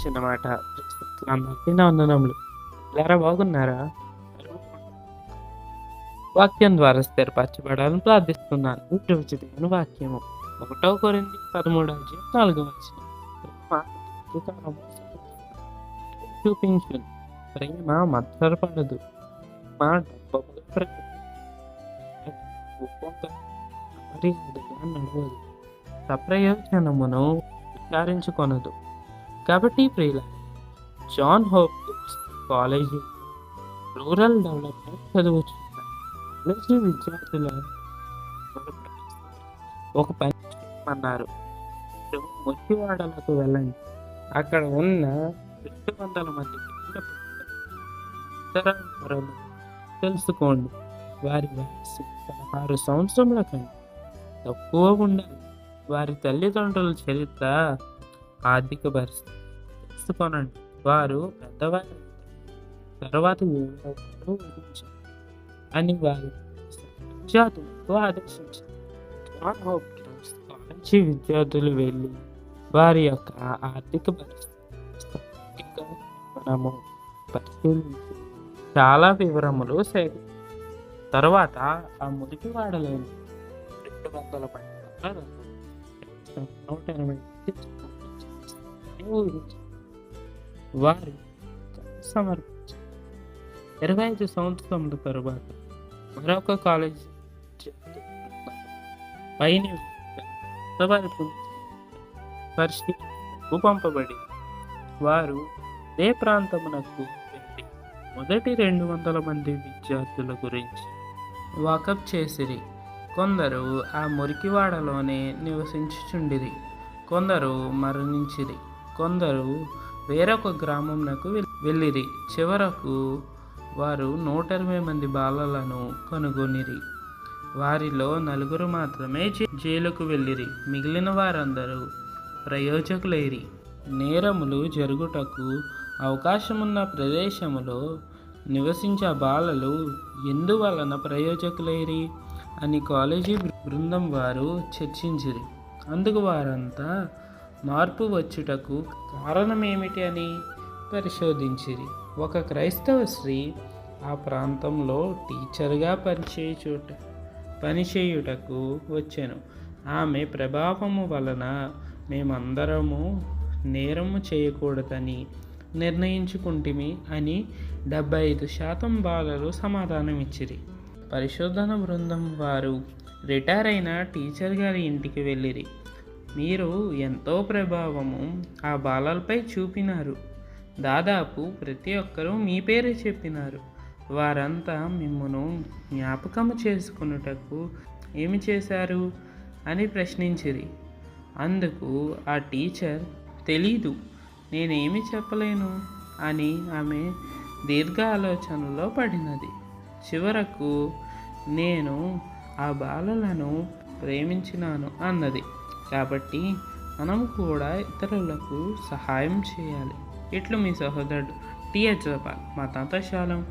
చిన్నమాట అందరికీ నా వందనములు ఎలారా బాగున్నారా? వాక్యం ద్వారా స్థిరపరచబడాలని ప్రార్థిస్తున్నాను. ఇప్పుడు ఉచితమైన వాక్యము ఒకటో కొరింది పదమూడవ అధ్యాయం నాలుగవ వచనం. చూపించు ప్రేమ మత్సరపడదు మా డబ్బముగా మర్యాదగా నడవదు సప్రయోజనమును విచారించుకొనదు. కాబట్టి ప్రియుల John Hopkins college rural development చదువుతున్న కాలేజీ విద్యార్థుల ఒక పని చేయమన్నారు. మీరు వెళ్ళండి. అక్కడ ఉన్న రెండు వందల మంది ఇతర తెలుసుకోండి. వారి వయసు పదహారు సంవత్సరముల కంటే తక్కువ ఉండాలి. వారి తల్లిదండ్రుల చరిత్ర ఆర్థిక పరిస్థితి తెలుసుకోనండి వారు పెద్దవారు తర్వాత ఏమవుతారో ఊహించండి అని వారు విద్యార్థులకు ఆదేశించారు జాన్ హోప్కిన్స్ కాలేజీ విద్యార్థులు వెళ్ళి వారి యొక్క ఆర్థిక పరిస్థితి మనము పరిశీలించి చాలా వివరములు సేకరించారు. తర్వాత ఆ మురికి వాడలోని రెండు వందల పట్టణాలను నూట ఎనభై ఊహించారు. వారి సమర్పించారు ఇరవై ఐదు సంవత్సరముల తరువాత మరొక కాలేజ్ పైన వైపు పంపబడి వారు ఏ ప్రాంతమునకు వెళ్ళి మొదటి రెండు వందల మంది విద్యార్థుల గురించి వాకప్ చేసిరి. కొందరు ఆ మురికివాడలోనే నివసించుచుండిరి. కొందరు మరణించిరి. కొందరు వేరొక గ్రామంనకు వెళ్ళిరి. చివరకు వారు నూట ఇరవై మంది బాలలను కనుగొనిరి. వారిలో నలుగురు మాత్రమే జైలుకు వెళ్ళిరి. మిగిలిన వారందరూ ప్రయోజకులైరి. నేరములు జరుగుటకు అవకాశమున్న ప్రదేశములో నివసించే బాలలు ఎందువలన ప్రయోజకులైరి? అని కాలేజీ బృందం వారు చర్చించిరి. అందుకు వారంతా మార్పు వచ్చుటకు కారణమేమిటి అని పరిశోధించిరి. ఒక క్రైస్తవ స్త్రీ ఆ ప్రాంతంలో టీచర్గా పనిచేయుట పనిచేయుటకు వచ్చాను. ఆమె ప్రభావము వలన మేమందరము నేరము చేయకూడదని నిర్ణయించుకుంటిమి అని డెబ్బై ఐదు శాతం బాలలు సమాధానమిచ్చిరి. పరిశోధన బృందం వారు రిటైర్ అయిన టీచర్ గారి ఇంటికి వెళ్ళిరి. మీరు ఎంతో ప్రభావము ఆ బాలలపై చూపినారు. దాదాపు ప్రతి ఒక్కరూ మీ పేరే చెప్పినారు. వారంతా మిమ్మను జ్ఞాపకము చేసుకున్నటకు ఏమి చేశారు? అని ప్రశ్నించిరి. అందుకు ఆ టీచర్ తెలీదు నేనేమి చెప్పలేను? అని ఆమె దీర్ఘ ఆలోచనలో పడినది. చివరకు నేను ఆ బాలలను ప్రేమించినాను అన్నది. కాబట్టి మనం కూడా ఇతరులకు సహాయం చేయాలి. ఇట్లు మీ సహోదరుడు? టిహెచ్ జపాల్ మా తాతశాలం